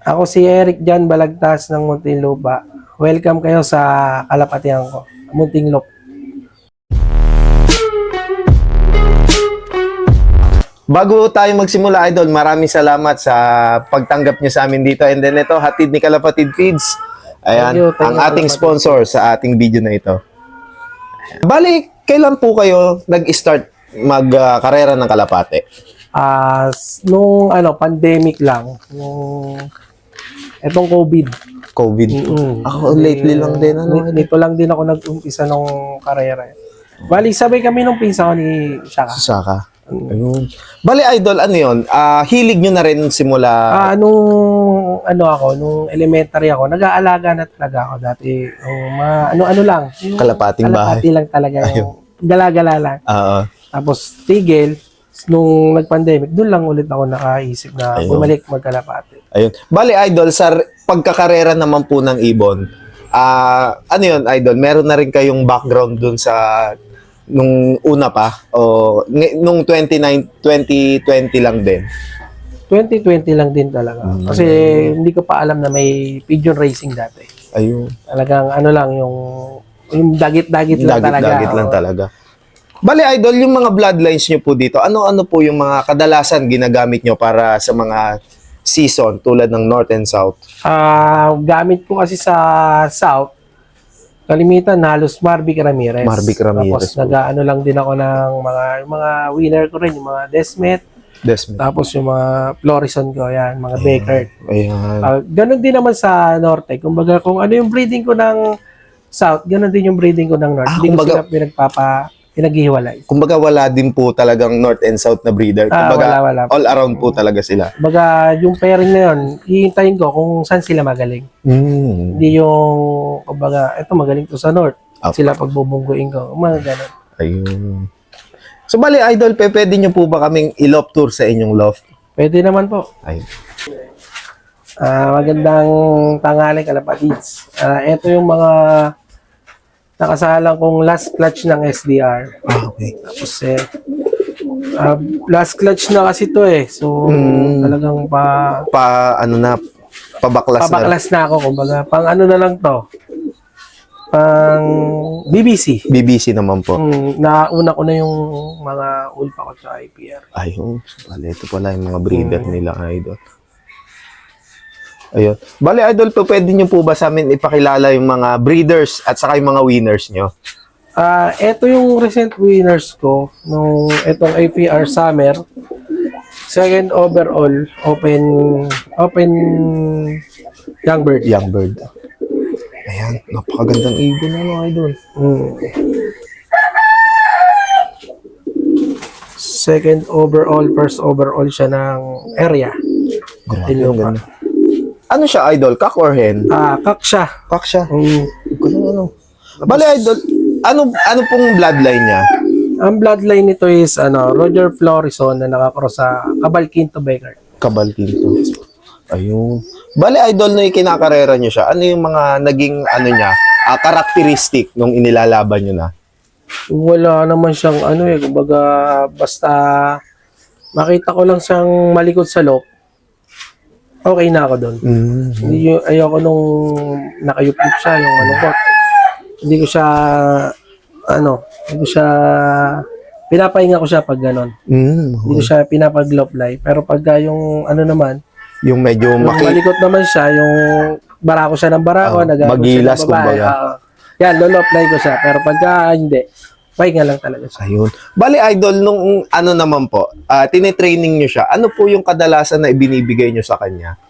Ako si Eric Jan Balagtas ng Muntinlupa. Welcome kayo sa kalapatihan ko, Muntinlup. Bago tayo magsimula, Idol, maraming salamat sa pagtanggap niyo sa amin dito. And then ito, hatid ni Kalapatid Feeds. Ayan, Thank you, thank ang you, ating sponsor sa ating video na ito. Bali, kailan po kayo nag-start mag-karera ng kalapate? S- nung ano, pandemic lang, nung etong COVID. COVID. Mm. Ako, lately lang din. Ano, Ni- Nito lang din ako nag-umpisa nung karera. Bali, sabay kami nung pinsa ko ni Shaka. Saka. Ayun. Bali, Idol, ano yun? Ah, hilig nyo na rin simula... Ah, nung ano ako, nung elementary ako, nag-aalaga na talaga ako dati. Yung mga ano-ano lang. Yung Kalapating bahay. kalapati lang talaga. Yung gala-gala lang. Oo. Tapos tigil, nung nag-pandemic, doon lang ulit ako nakaisip na Ayun. bumalik magkalapati. Ayun. Bali, Idol, sa pagkakarera naman po ng Ibon, ah, ano yun, Idol, meron na rin kayong background dun sa nung una pa o ng- nung 29 2020 lang din. 2020 lang din talaga. Mm. Kasi hindi ko pa alam na may pigeon racing dati. Ayun. Talagang ano lang, yung yung dagit-dagit lang talaga. Dagit-dagit lang talaga. Bali, Idol, yung mga bloodlines nyo po dito, ano-ano po yung mga kadalasan ginagamit nyo para sa mga season tulad ng North and South? Ah, gamit ko kasi sa South, kalimitan halos Marvic Ramirez. Marvic Ramirez Tapos po. nag-ano lang din ako ng mga yung mga winner ko rin, yung mga Desmet, Desmond. tapos yung mga Florison ko, yan, mga Baker. Ayan. Ah, ganun din naman sa Norte. Kumbaga, kung ano yung breeding ko ng South, ganun din yung breeding ko ng North. Ah, Hindi ko kumbaga- sila pinagpapa, pinaghihiwalay. Kumbaga wala din po talagang North and South na breeder. Ah, Kumbaga wala, wala. all around po talaga sila. Kumbaga, yung pairing na yun, hihintayin ko kung saan sila magaling. Mm. Hindi yung, kumbaga, eto magaling to sa North. Opo. Sila pagbubungguin ko. Mga ganun. Ayun. So bali idol, pe, pwede nyo po ba kaming ilop tour sa inyong loft? Pwede naman po. Ayun. Ah, magandang tanghali kalapatids. Ah, ito yung mga nakasalang kong last clutch ng SDR. Ah, okay. Tapos eh, ah, last clutch na kasi to eh. So, Mm. talagang pa, Pa, ano na, pabaklas, na. pabaklas na ako. Kumbaga, pang ano na lang to. Pang BBC. BBC naman po. Mm, nauna ko na yung mga ulpa ko sa IPR. Ayun. Bali, ito pala yung mga breeder nila, idol. Ayun. Bali, idol po, pwede nyo po ba sa amin ipakilala yung mga breeders at saka yung mga winners nyo? Ah, ito yung recent winners ko nung itong APR Summer. Second overall, open open young bird. Young bird. Ayan, napakagandang ibon na, no, idol. Mm. Second overall, first overall siya ng area. Grabe, ang ganda. Ano siya, idol? Cock or hen? Ah, kak siya. Cock siya. Mm. Ganun, ano. Bali, idol, ano, ano pong bloodline niya? Ang bloodline nito is ano, Roger Florison na nakakross sa Cabalquinto Baker. Kabal Quinto. Ayun. Bali, idol, na kinakarera niyo siya. Ano yung mga naging, ano niya, ah, karakteristik nung inilalaban niyo na? Wala naman siyang ano eh, kumbaga basta makita ko lang siyang malikot sa loob, okay na ako doon. Mm. Hindi yung, ayoko nung nakayup-yup siya, yung malungkot. Hindi ko siya, ano, hindi ko siya, pinapahinga ko siya pag ganon. Mm. Hindi ko siya pinapag-love Pero pagka yung, ano naman, Yung medyo yung maki... malikot naman siya, yung barako siya ng barako, Ah, nagago magilas, siya ng babae. kumbaga. oo. yan, lolop-lie ko siya. Pero pagka hindi, pahinga lang talaga siya. Ayun. Bali, idol, nung ano naman po, ah tinitraining niyo siya, ano po yung kadalasan na ibinibigay niyo sa kanya?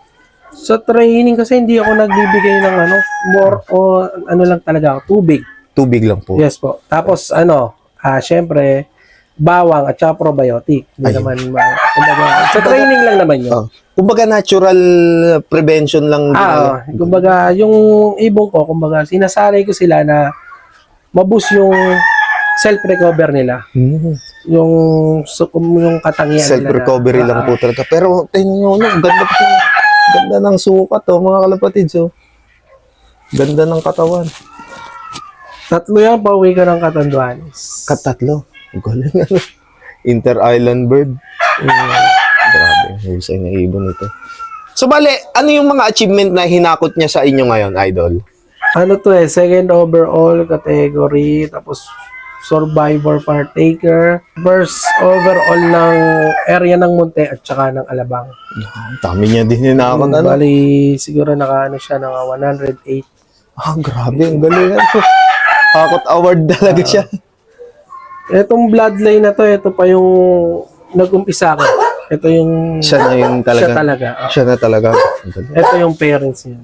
Sa training kasi hindi ako nagbibigay ng ano, more o ano lang talaga tubig. Tubig lang po. Yes po. Tapos ano, ah syempre, bawang at saka probiotic. Hindi Ayun. naman, ma- kumbaga, sa training lang naman yun. Oh. Kumbaga natural prevention lang. Ah, oh, kumbaga, yung ibong ko, kumbaga, sinasanay ko sila na mabus yung self-recover nila. Mm. Yung, so, yung katangian nila. na- Self-recovery lang po talaga. Pero tingnan nyo, no, ganda po. Ganda ng sukat, oh, mga kalapatids. Oh. Ganda ng katawan. Tatlo yan, pauwi ka ng Katanduanes. Katatlo. Galing ano. Inter-island bird. Mm. Grabe. Husay na ibon ito. So, bale, ano yung mga achievement na hinakot niya sa inyo ngayon, Idol? Ano to eh, second overall category, tapos survivor partaker, first overall ng area ng Monte at saka ng Alabang. Dami niya din hinakot, Hmm, ano? Bali, siguro naka ano siya, naka 108. Ah, grabe, ang galing. Ano? Hakot award talaga siya. Etong bloodline na to, ito pa yung nag-umpisa ko. Ito yung Siya na yung talaga. siya talaga. Ah, Siya na talaga. Ito yung parents niya.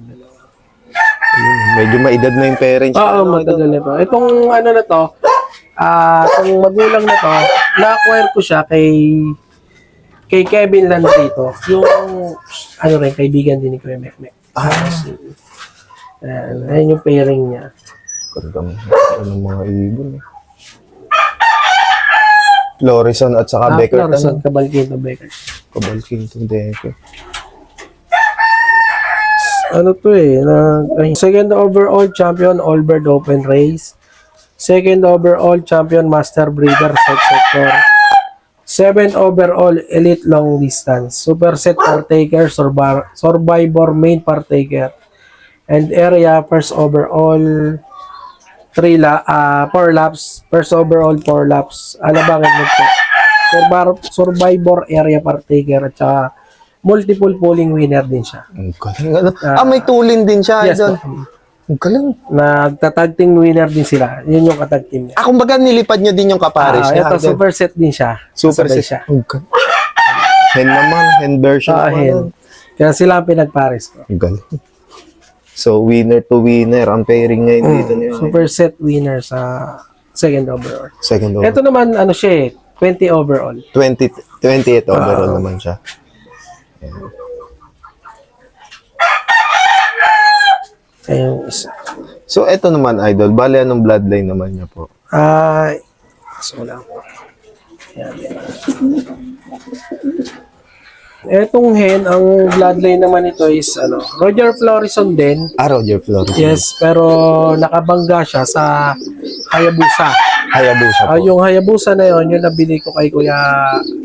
Medyo maedad na yung parents. Oo, Idol? matagal na to. Itong ano na to, ah, itong magulang na to, na-acquire ko siya kay kay Kevin Landrito. Yung ano rin, kaibigan din ni Kuya Mekmek. Ah, Ayan, ayan yung pairing niya. ganda mo. Ano mga ibon. eh. Florison at saka Ah, Becker. Clarison, Cabalquinto Becker. Kabalking itong Decker. ano to eh, na, ay, second overall champion Allbird Open Race, second overall champion Master Breeder Set Sector, seven overall Elite Long Distance, Super Set Partaker, Survivor, Main Partaker, and area first overall three la, ah, four laps, first overall four laps, alabangan mo po. Survivor, Survivor area partaker at saka multiple polling winner din siya. Ano? ah, may tulin din siya, Yes. Ang galing. Nagtatag team winner din sila. Yun yung katag team niya. Ah, kumbaga nilipad nyo din yung kapares Ah, niya. ito, Idol. super set din siya. Super set. siya. Ang galing. Hen naman. Hen version Ah, naman. hen. Kaya sila ang pinagpares ko. Ang galing. So, winner to winner. Ang pairing ngayon dito niya. Super set winner sa second overall. Second over. Ito naman, ano siya eh, 20 overall. 20, 28 overall Ah. naman siya. Ayun, isa. So, eto naman, Idol. Bale, anong bloodline naman niya po? Ah, so lang. Yan, yan. Etong hen, ang bloodline naman ito is ano, Roger Florison din. Ah, Roger Flores. Yes, pero nakabangga siya sa Hayabusa. Hayabusa po. Ah, yung Hayabusa na yon, yung nabili ko kay Kuya,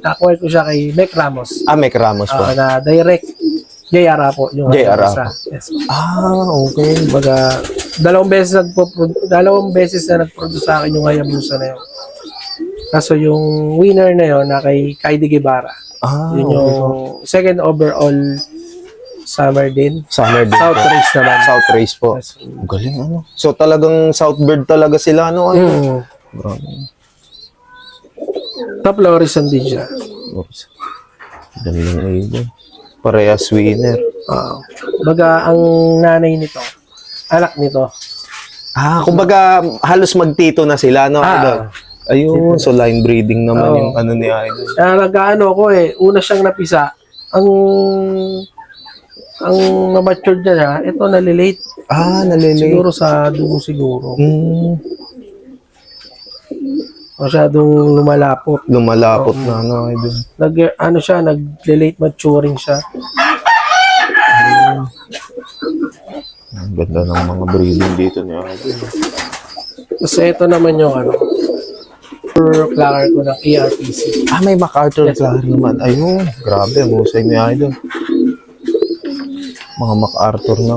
nakuha ko siya kay Mec Ramos. Ah, Mek Ramos po. Ah, na direct JR po yung JR Hayabusa. po. Yes. ah, okay. Baga, dalawang beses nagpo dalawang beses na nag-produce sa akin yung Hayabusa na yun. Kaso yung winner na yon na kay Kaidi Guevara. Ah, Yun okay. yung second overall summer din. Summer din South po. race naman. South race po. Yes. Galing, ano? So, talagang Southbird talaga sila, ano? ano? Mm. Grabe. Top Lorison din siya. Oops. Gandang ibon. Parehas winner. Ah, baga ang nanay nito, anak nito. Ah, kumbaga, halos magtito na sila, no? Ah. Idol? Ayun, so line breeding naman Oo. yung ano ni Idol. Kaya nag-ano ko eh, una siyang napisa. Ang ang na-mature niya, ito nalilate. Ah, nalilate. Siguro sa dugo siguro. Mm, Masyadong lumalapot. lumalapot na, ano, Idol. Nag, ano siya, nag-late maturing siya. Ang ganda ng mga breeding dito ni Idol. Kasi ito naman yung ano, per clacker ko ng ARPC. Ah, may MacArthur Clark naman. Ayun, grabe, ang husay ni Idol. Mga MacArthur na.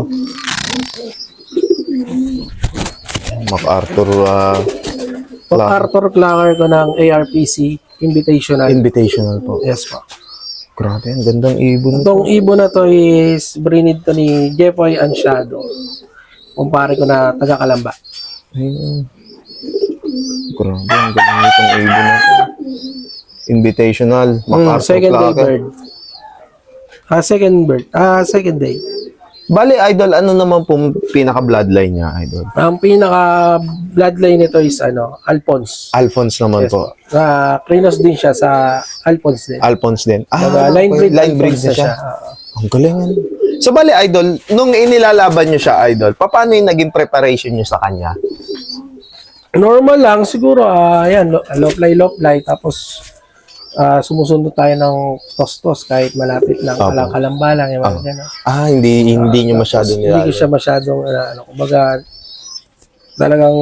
MacArthur uh, Pag Clacker. Arthur Clacker ko ng ARPC Invitational. Invitational po. yes po. Grabe, ang gandang ibon. nito. Itong ibon na to is brinid to ni Jeffoy Ansiado. Kumpare ko na taga Kalamba. Ayun. Grabe, ang galing nitong ibon na to. Invitational. Mm, second day bird. Ah, second bird. Ah, second day. Bale, Idol, ano naman po pinaka-bloodline niya, Idol? Ang pinaka bloodline nito is ano, Alphonse. Alphonse naman Yes po. Na Krinos din siya sa Alphonse din. Alphonse din. Baga, line breed, line breed na siya. siya. Ang galing. ano. So, bali, Idol, nung inilalaban niyo siya, Idol, paano yung naging preparation niyo sa kanya? Normal lang siguro ah yan lo- low fly low fly tapos ah sumusunod tayo ng tostos kahit malapit lang Opo. walang kalamba lang yung mga Opo. ganun. Ah, hindi hindi niyo masyado Hindi ko siya masyadong ah, ano kumbaga talagang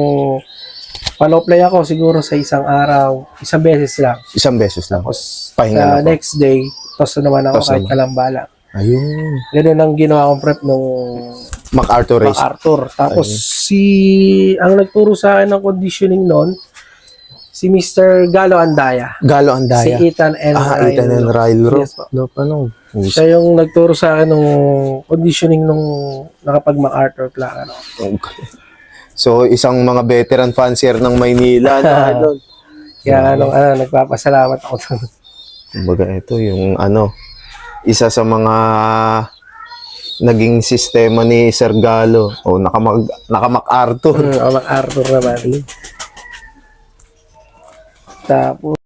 paloplay ako siguro sa isang araw, isang beses lang. Isang beses lang. Tapos Pahinga lang po. next day, toss na naman ako Toss kahit naman. Ayun. Ganun ang ginawa kong prep nung MacArthur Race. MacArthur. Tapos si ang nagturo sa akin ng conditioning noon si Mr. Galo Andaya. Galo Andaya. Si Ethan N. ah, Ryan. Ethan and Ryle Yes po. No, paano? Siya yung nagturo sa akin ng conditioning nung nakapag MacArthur Clark. Ano. So, isang mga veteran fancier ng Maynila, no, idol. Kaya ano, ano, nagpapasalamat ako sa Kumbaga, ito yung ano, isa sa mga naging sistema ni Sir Galo. O, nakamag, naka-MacArthur. mm, MacArthur naman. Tapos